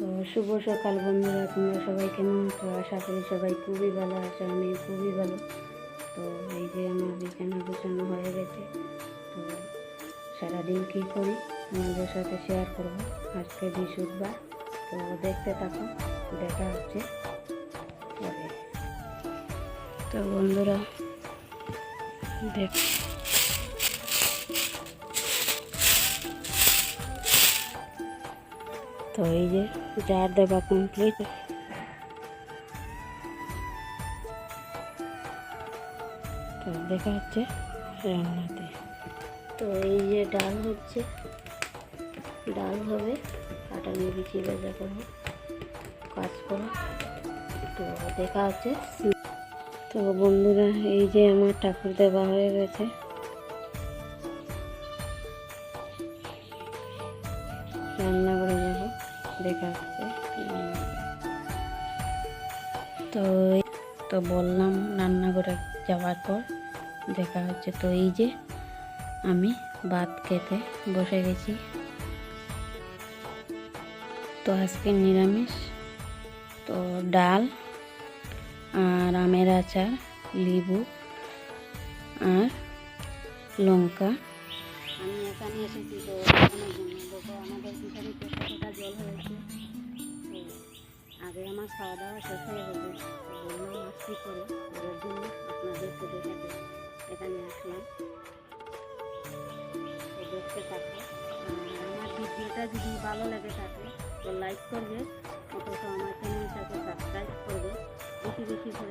তো শুভ সকাল বন্ধুরা, তোমরা সবাই কেমন তো আশা করি সবাই খুবই ভালো আছে, আমি খুবই ভালো। তো এই যে আমার বিছানা গুছানো হয়ে গেছে, তো সারাদিন কী করি? তোমাদের সাথে শেয়ার করব। আজকে বৃহস্পতিবার, তো দেখতে থাকো, দেখা হচ্ছে তো বন্ধুরা, দেখ তো এই যে জার দেওয়া কমপ্লিট তো দেখা হচ্ছে রান্নাতে। তো এই যে ডাল হচ্ছে। ডাল হবে কাটা নিয়ে বিছিয়ে ভেজা করব। কাজ করো। তো দেখা হচ্ছে। তো বন্ধুরা, এই যে আমার ঠাকুর দেওয়া হয়ে গেছে। রান্না করে দেখা উম, তো তো বললাম রান্না করে যাওয়ার পর দেখা হচ্ছে তো এই যে আমি ভাত খেতে বসে গেছি। তো আজকে নিরামিষ তো ডাল আর আমের আচার লেবু আর লঙ্কা। আমি এখানে এসেছি তো আমাদের জল খাওয়া দাওয়া শেষ হয়ে গেল করে জন্য আপনাদেরকে দেখাতে এখানে আসলাম দেখতে থাকে আমার ভিডিওটা যদি ভালো লেগে থাকে তো লাইক করবে অথচ আমার চ্যানেলটাকে সাবস্ক্রাইব করবে বেশি বেশি করে